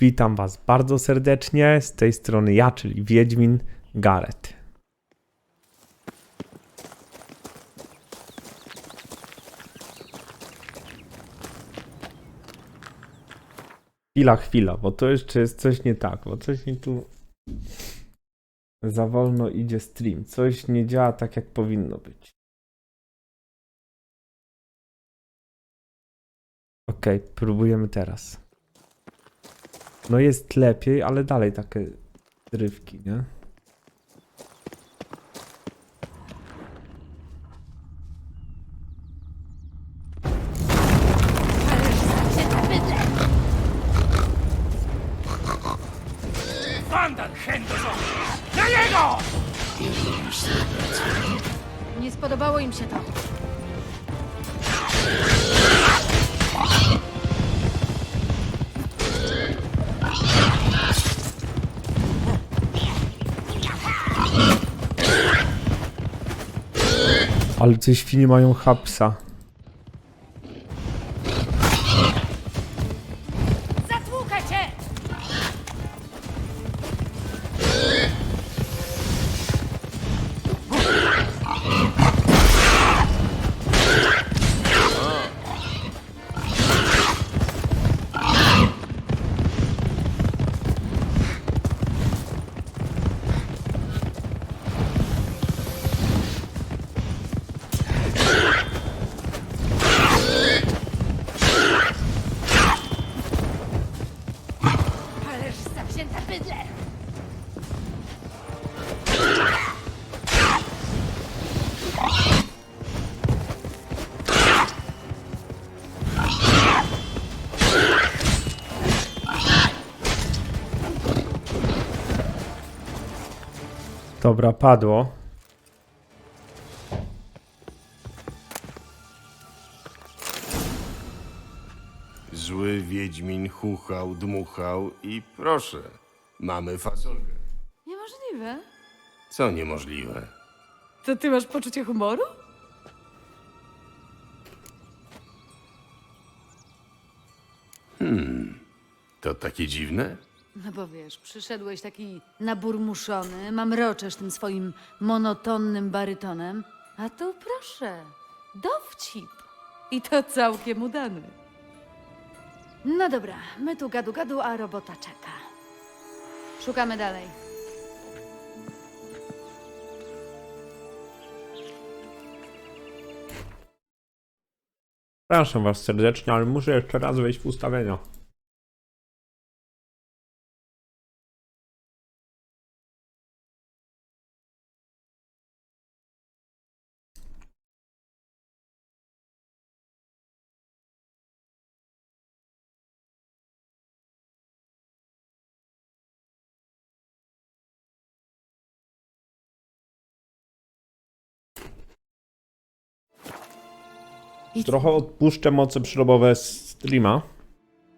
Witam Was bardzo serdecznie. Z tej strony ja, czyli Wiedźmin Gareth. Chwila, chwila, bo to jeszcze jest coś nie tak, bo coś mi tu za wolno idzie stream. Coś nie działa tak, jak powinno być. Okej, próbujemy teraz. No jest lepiej, ale dalej takie rywki, nie? Wandal Henderson! Na niego! Nie spodobało im się to. Ale te świnie mają hapsa. Dobra, padło. Zły Wiedźmin chuchał, dmuchał i proszę, mamy fasolkę. Niemożliwe. Co niemożliwe. To ty masz poczucie humoru? To takie dziwne? No bo wiesz, przyszedłeś taki naburmuszony, mamroczesz tym swoim monotonnym barytonem, a tu proszę, dowcip. I to całkiem udany. No dobra, my tu gadu gadu, a robota czeka. Szukamy dalej. Przepraszam Was serdecznie, ale muszę jeszcze raz wejść w ustawienia. Trochę odpuszczę moce przyrobowe streama.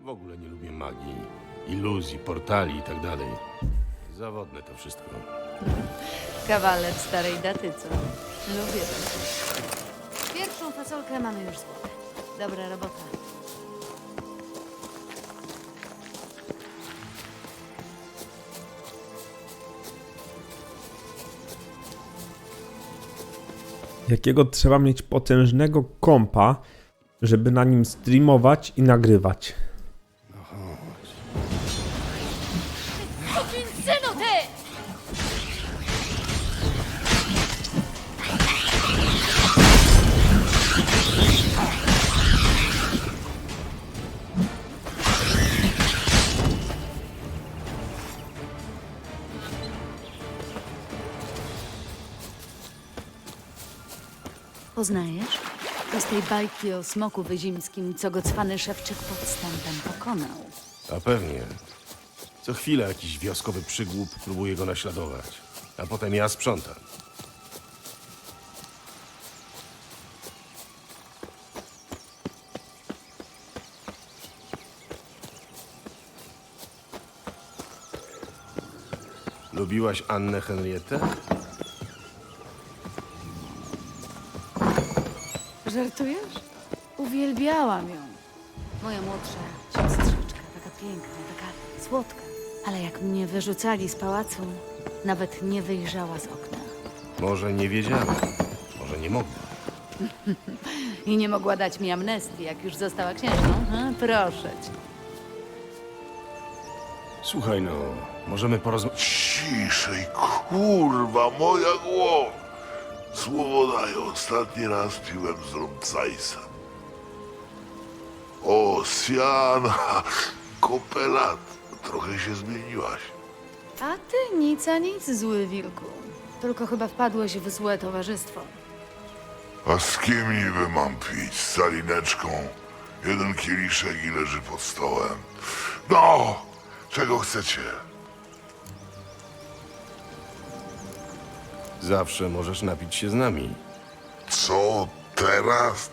W ogóle nie lubię magii, iluzji, portali i tak dalej. Zawodne to wszystko. kawaler starej daty, co? Lubię to. Pierwszą fasolkę mamy już złotę. Dobra robota. Jakiego trzeba mieć potężnego kompa, żeby na nim streamować i nagrywać. Bajki o smoku wyzimskim, co go cwany szewczyk podstępem pokonał. A pewnie. Co chwilę jakiś wioskowy przygłup próbuje go naśladować. A potem ja sprzątam. Lubiłaś Annę Henrietę? Żartujesz? Uwielbiałam ją. Moja młodsza siostrzyczka, taka piękna, taka słodka. Ale jak mnie wyrzucali z pałacu, nawet nie wyjrzała z okna. Może nie wiedziała, może nie mogła. I nie mogła dać mi amnestii, jak już została księżną. A, proszę cię. Słuchaj no, możemy porozmawiać. Ciszej, kurwa, moja głowa. Słowo daję, ostatni raz piłem z Rumcajsem. O, Siana, kopelat, trochę się zmieniłaś. A ty nic a nic, zły wilku. Tylko chyba wpadłeś w złe towarzystwo. A z kim niby mam pić? Z salineczką? Jeden kieliszek i leży pod stołem. No, czego chcecie? Zawsze możesz napić się z nami. Co teraz?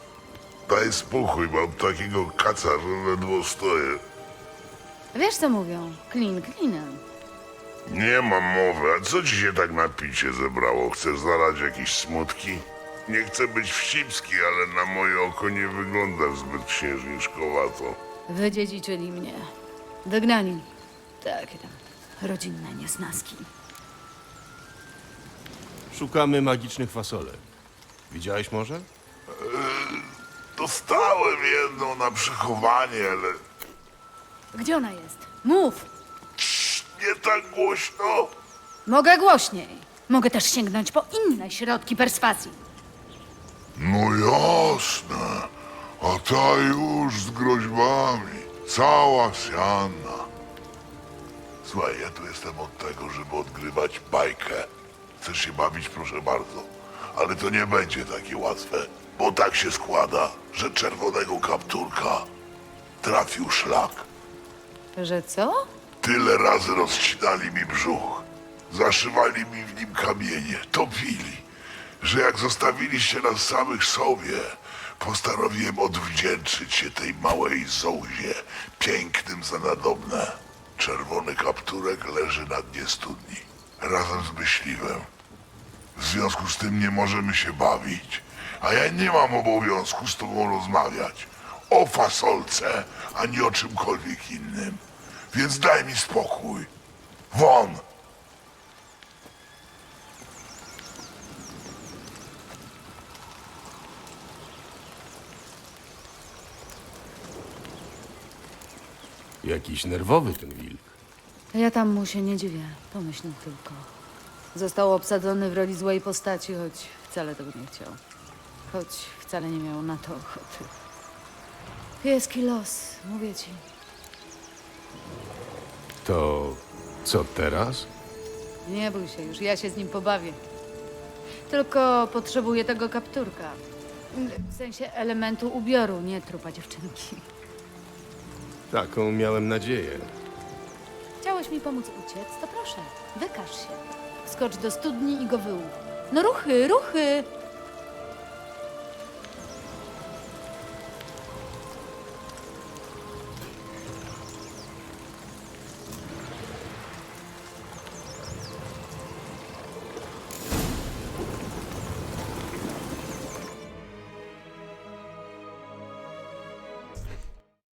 Daj spokój, mam takiego kaca, że ledwo stoję. Wiesz co mówią? Klin klinem. Nie mam mowy, a co ci się tak na picie zebrało? Chcesz zalać jakieś smutki? Nie chcę być wścibski, ale na moje oko nie wyglądasz zbyt księżniczkowato. Wydziedziczyli mnie. Wygnani. Takie tam rodzinne niesnaski. Szukamy magicznych fasolek. Widziałeś może? Dostałem jedną na przechowanie, ale Gdzie ona jest? Mów! Nie tak głośno. Mogę głośniej. Mogę też sięgnąć po inne środki perswazji. No jasne, a ta już z groźbami, cała siana. Słuchaj, ja tu jestem od tego, żeby odgrywać bajkę. Chcesz się bawić, proszę bardzo. Ale to nie będzie takie łatwe, bo tak się składa, że czerwonego kapturka trafił szlak. Że co? Tyle razy rozcinali mi brzuch, zaszywali mi w nim kamienie, topili, że jak zostawiliście nas samych sobie, postanowiłem odwdzięczyć się tej małej zołzie, pięknym za nadobne. Czerwony kapturek leży na dnie studni, razem z myśliwym. W związku z tym nie możemy się bawić, a ja nie mam obowiązku z tobą rozmawiać o fasolce, ani o czymkolwiek innym. Więc daj mi spokój. Won! Jakiś nerwowy ten wilk. Ja tam mu się nie dziwię. Pomyśl tylko. Został obsadzony w roli złej postaci, choć wcale tego nie chciał. Choć wcale nie miał na to ochoty. Pieski los, mówię ci. To co teraz? Nie bój się już, ja się z nim pobawię. Tylko potrzebuję tego kapturka. W sensie elementu ubioru, nie trupa dziewczynki. Taką miałem nadzieję. Chciałeś mi pomóc uciec? To proszę, wykaż się. Skocz do studni i go wyłów. No ruchy, ruchy!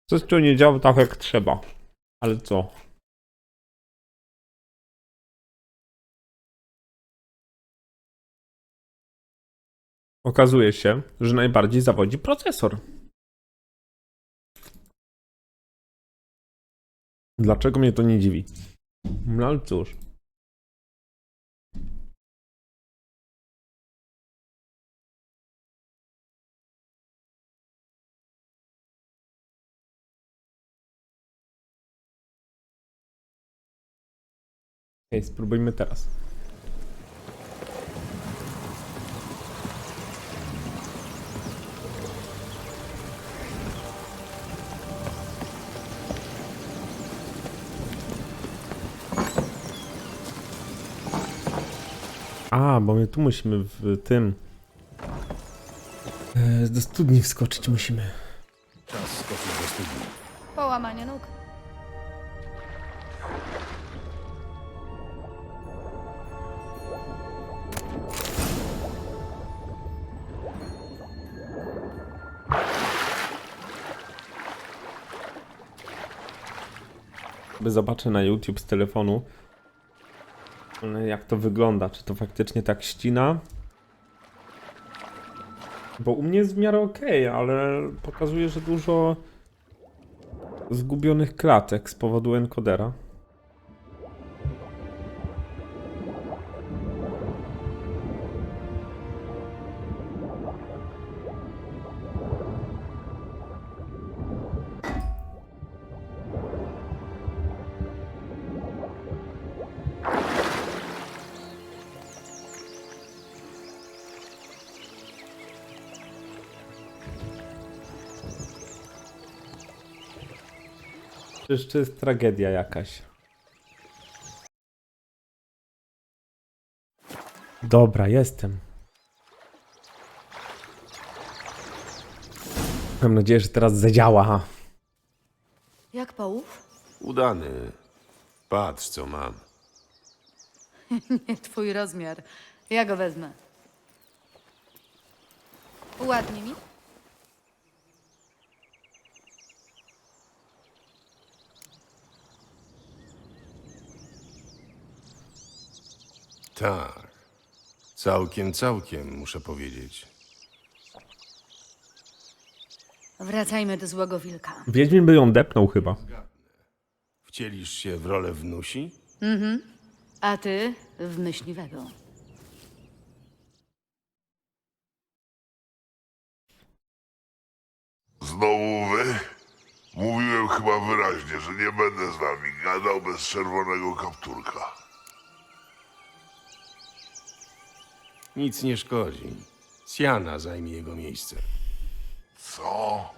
Coś tu nie działa tak jak trzeba. Ale co? Okazuje się, że najbardziej zawodzi procesor. Dlaczego mnie to nie dziwi? No ale cóż. Spróbujmy teraz. Bo my tu musimy w tym. E, Do studni wskoczyć musimy. Czas skoczyć do studni. Połamanie nóg. By zobaczę na YouTube z telefonu, jak to wygląda. Czy to faktycznie tak ścina? Bo u mnie jest w miarę ok, ale pokazuje, że dużo zgubionych klatek z powodu encodera. Przecież to jest tragedia jakaś. Dobra, jestem. Mam nadzieję, że teraz zadziała. Jak połów? Udany. Patrz, co mam. Nie twój rozmiar. Ja go wezmę. Ładnie mi? Tak. Całkiem, całkiem, muszę powiedzieć. Wracajmy do złego wilka. Wiedźmin by ją depnął chyba. Wcielisz się w rolę wnusi? A ty w myśliwego. Znowu wy? Mówiłem chyba wyraźnie, że nie będę z wami gadał bez czerwonego kapturka. Nic nie szkodzi. Siana zajmie jego miejsce. Co?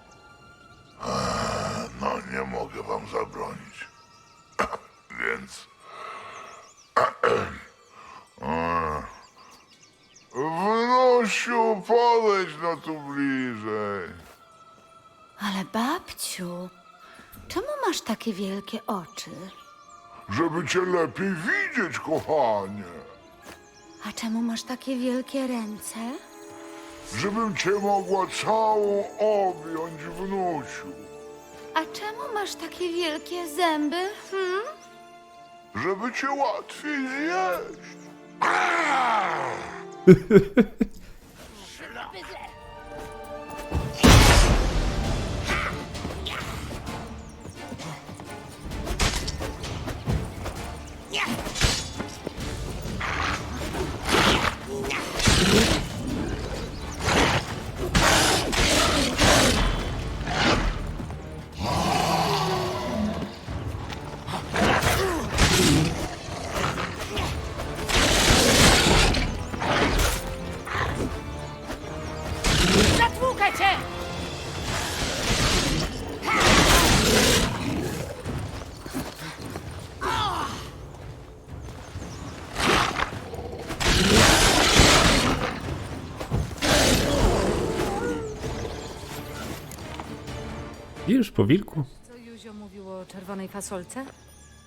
Eee, no nie mogę wam zabronić. Więc... Eee. Wnusiu, podejdź no tu bliżej. Ale babciu, czemu masz takie wielkie oczy? Żeby cię lepiej widzieć, kochanie. A czemu masz takie wielkie ręce? Żebym cię mogła całą objąć, wnusiu. A czemu masz takie wielkie zęby? Hmm? Żeby cię łatwiej zjeść. po wilku. Co Józio mówił o czerwonej fasolce?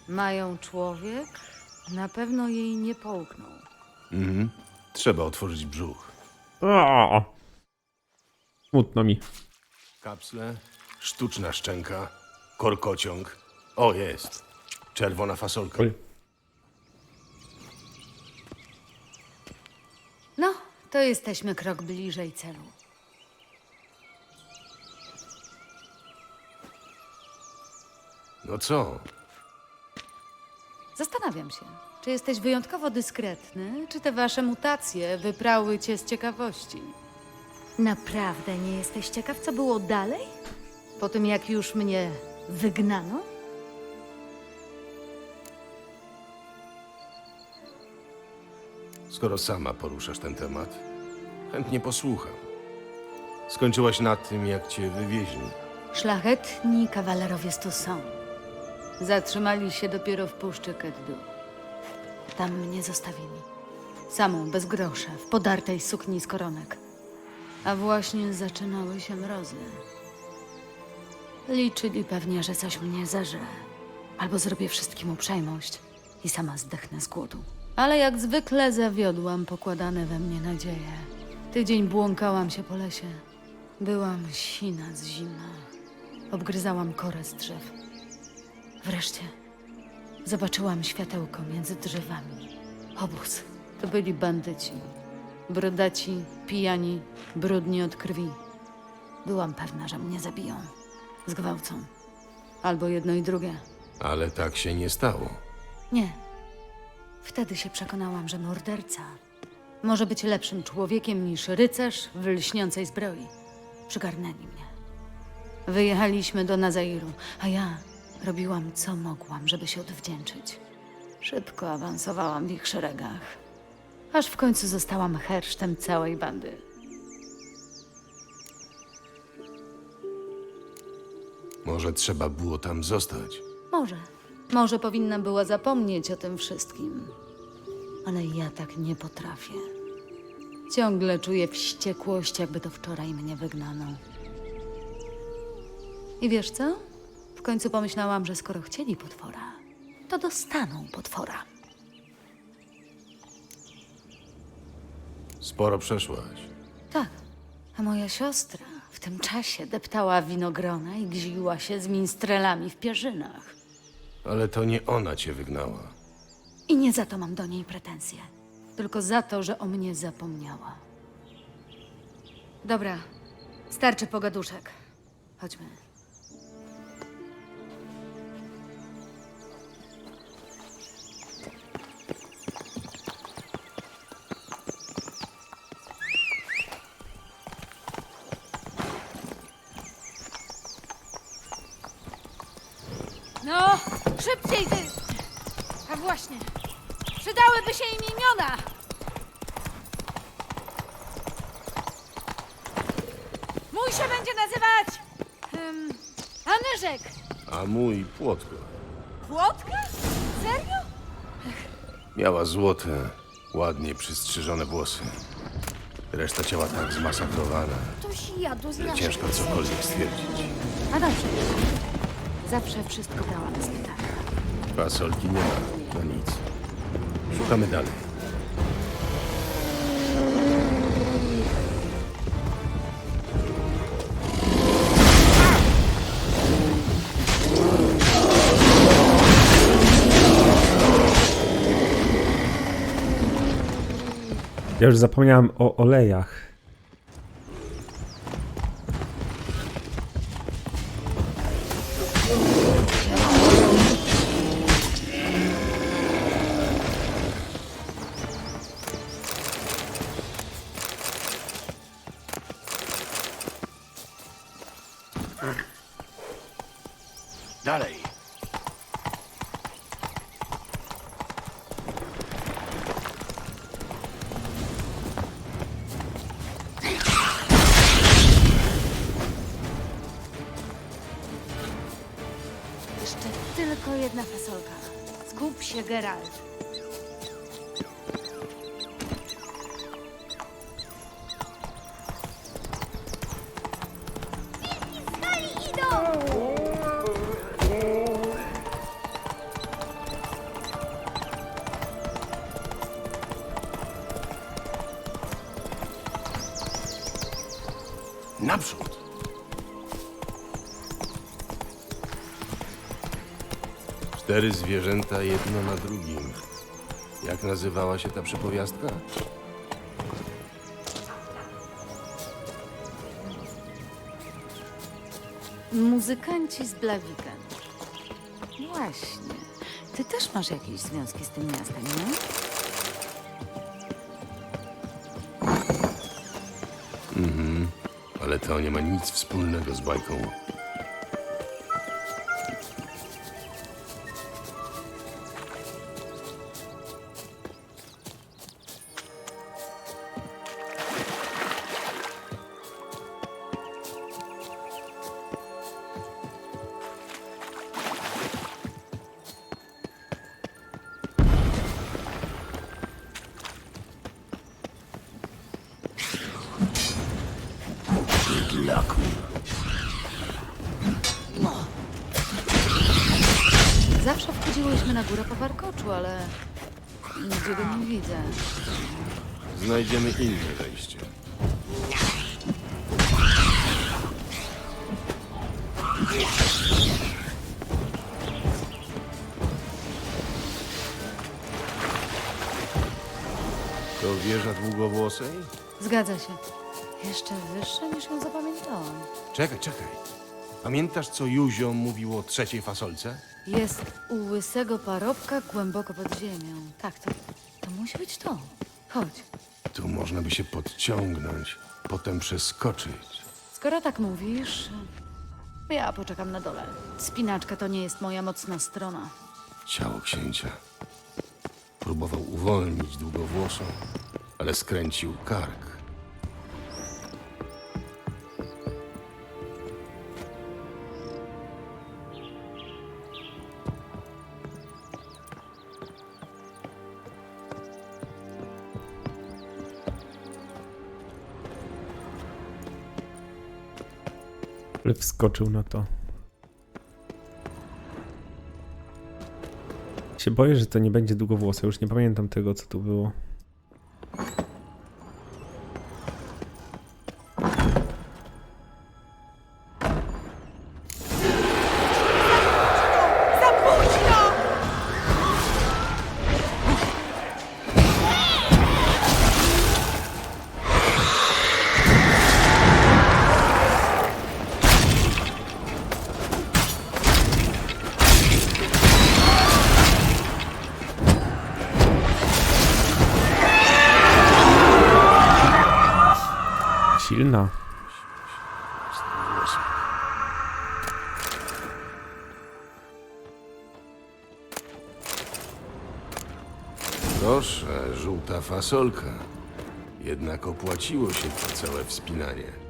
Mają człowiek? Na pewno jej nie połknął. Mhm. Trzeba otworzyć brzuch. O! Smutno mi. Kapsle, sztuczna szczęka, korkociąg. O, jest. Czerwona fasolka. Oj. No, to jesteśmy krok bliżej celu. No co? Zastanawiam się, czy jesteś wyjątkowo dyskretny, czy te wasze mutacje wyprały cię z ciekawości. Naprawdę nie jesteś ciekaw, co było dalej? Po tym, jak już mnie wygnano? Skoro sama poruszasz ten temat, chętnie posłucham. Skończyłaś na tym, jak cię wywieźli. Szlachetni kawalerowie tu są. Zatrzymali się dopiero w puszczy Keddu. Tam mnie zostawili. Samą, bez grosza, w podartej sukni z koronek. A właśnie zaczynały się mrozy. Liczyli pewnie, że coś mnie zeżre. Albo zrobię wszystkim uprzejmość i sama zdechnę z głodu. Ale jak zwykle zawiodłam pokładane we mnie nadzieje. Tydzień błąkałam się po lesie. Byłam sina z zimna. Obgryzałam korę z drzew. Wreszcie zobaczyłam światełko między drzewami. Obóz. To byli bandyci. Brodaci, pijani, brudni od krwi. Byłam pewna, że mnie zabiją. Zgwałcą. Albo jedno i drugie. Ale tak się nie stało. Nie. Wtedy się przekonałam, że morderca może być lepszym człowiekiem niż rycerz w lśniącej zbroi. Przygarnęli mnie. Wyjechaliśmy do Nazairu, a ja robiłam co mogłam, żeby się odwdzięczyć. Szybko awansowałam w ich szeregach, aż w końcu zostałam hersztem całej bandy. Może trzeba było tam zostać. Może. Może powinna była zapomnieć o tym wszystkim. Ale ja tak nie potrafię. Ciągle czuję wściekłość, jakby to wczoraj mnie wygnano. I wiesz co? W końcu pomyślałam, że skoro chcieli potwora, to dostaną potwora. Sporo przeszłaś. Tak. A moja siostra w tym czasie deptała winogrona i gziła się z minstrelami w pierzynach. Ale to nie ona cię wygnała. I nie za to mam do niej pretensje, tylko za to, że o mnie zapomniała. Dobra, starczy pogaduszek. Chodźmy. A mój płotko. Płotka? Serio? Miała złote, ładnie przystrzyżone włosy. Reszta ciała tak zmasakrowana, Ktoś jadł z że ciężko cokolwiek stwierdzić. A dobrze. Zawsze wszystko brałam z pytania. Fasolki nie ma, no nic. Szukamy dalej. Ja już zapomniałem o olejach. Naprzód. Cztery zwierzęta, jedno na drugim. Jak nazywała się ta przypowiastka? Muzykanci z Blaviken. Właśnie. Ty też masz jakieś związki z tym miastem, nie? To nie ma nic wspólnego z bajką. ale nigdzie go nie widzę. Znajdziemy inne wejście. To wieża długowłosej? Zgadza się. Jeszcze wyższe niż ją zapamiętałam. Czekaj, czekaj. Pamiętasz, co Juzio mówił o trzeciej fasolce? Jest u łysego parobka głęboko pod ziemią. Tak, to, to musi być to. Chodź. Tu można by się podciągnąć, potem przeskoczyć. Skoro tak mówisz, ja poczekam na dole. Spinaczka to nie jest moja mocna strona. Ciało księcia. Próbował uwolnić długowłosą, ale skręcił kark. Ale wskoczył na to. Się boję, że to nie będzie długowłose. Już nie pamiętam tego, co tu było. Silna. Proszę, żółta fasolka. Jednak opłaciło się to całe wspinanie.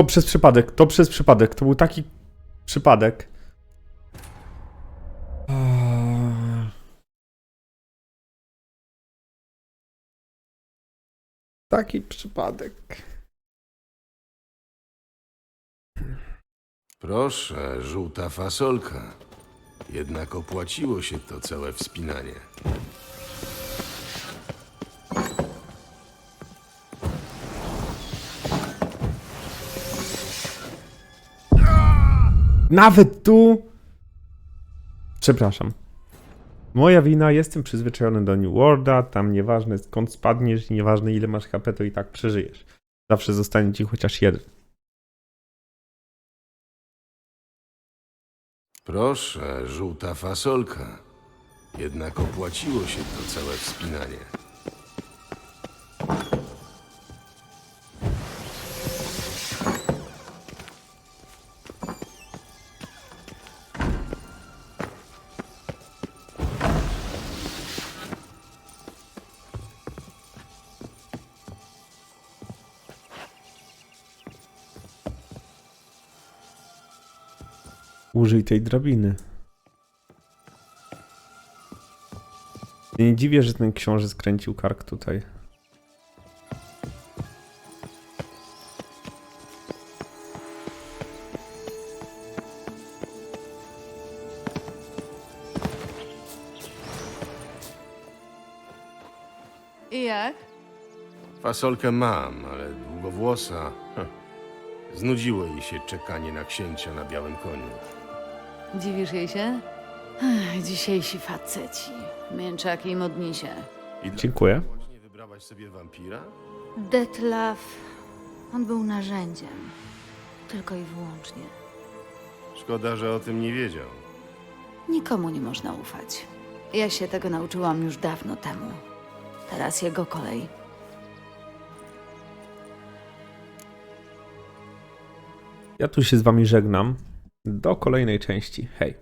To przez przypadek, to przez przypadek. To był taki przypadek. Eee. Taki przypadek. Proszę, żółta fasolka. Jednak opłaciło się to całe wspinanie. Nawet tu. Przepraszam. Moja wina, jestem przyzwyczajony do New Worlda, tam nieważne skąd spadniesz i nieważne ile masz HP, to i tak przeżyjesz. Zawsze zostanie ci chociaż jeden. Proszę, żółta fasolka. Jednak opłaciło się to całe wspinanie. Użyj tej drabiny. Ja nie dziwię, że ten książę skręcił kark tutaj. I jak? Fasolkę mam, ale długowłosa. heh, Znudziło jej się czekanie na księcia na białym koniu. Dziwisz jej się? Ech, dzisiejsi faceci. Mięczaki i modnisie. I Dziękuję. właśnie wybrałaś sobie wampira? Detlaf, on był narzędziem. Tylko i wyłącznie. Szkoda, że o tym nie wiedział. Nikomu nie można ufać. Ja się tego nauczyłam już dawno temu. Teraz jego kolej. Ja tu się z wami żegnam. Do kolejnej części. Hej.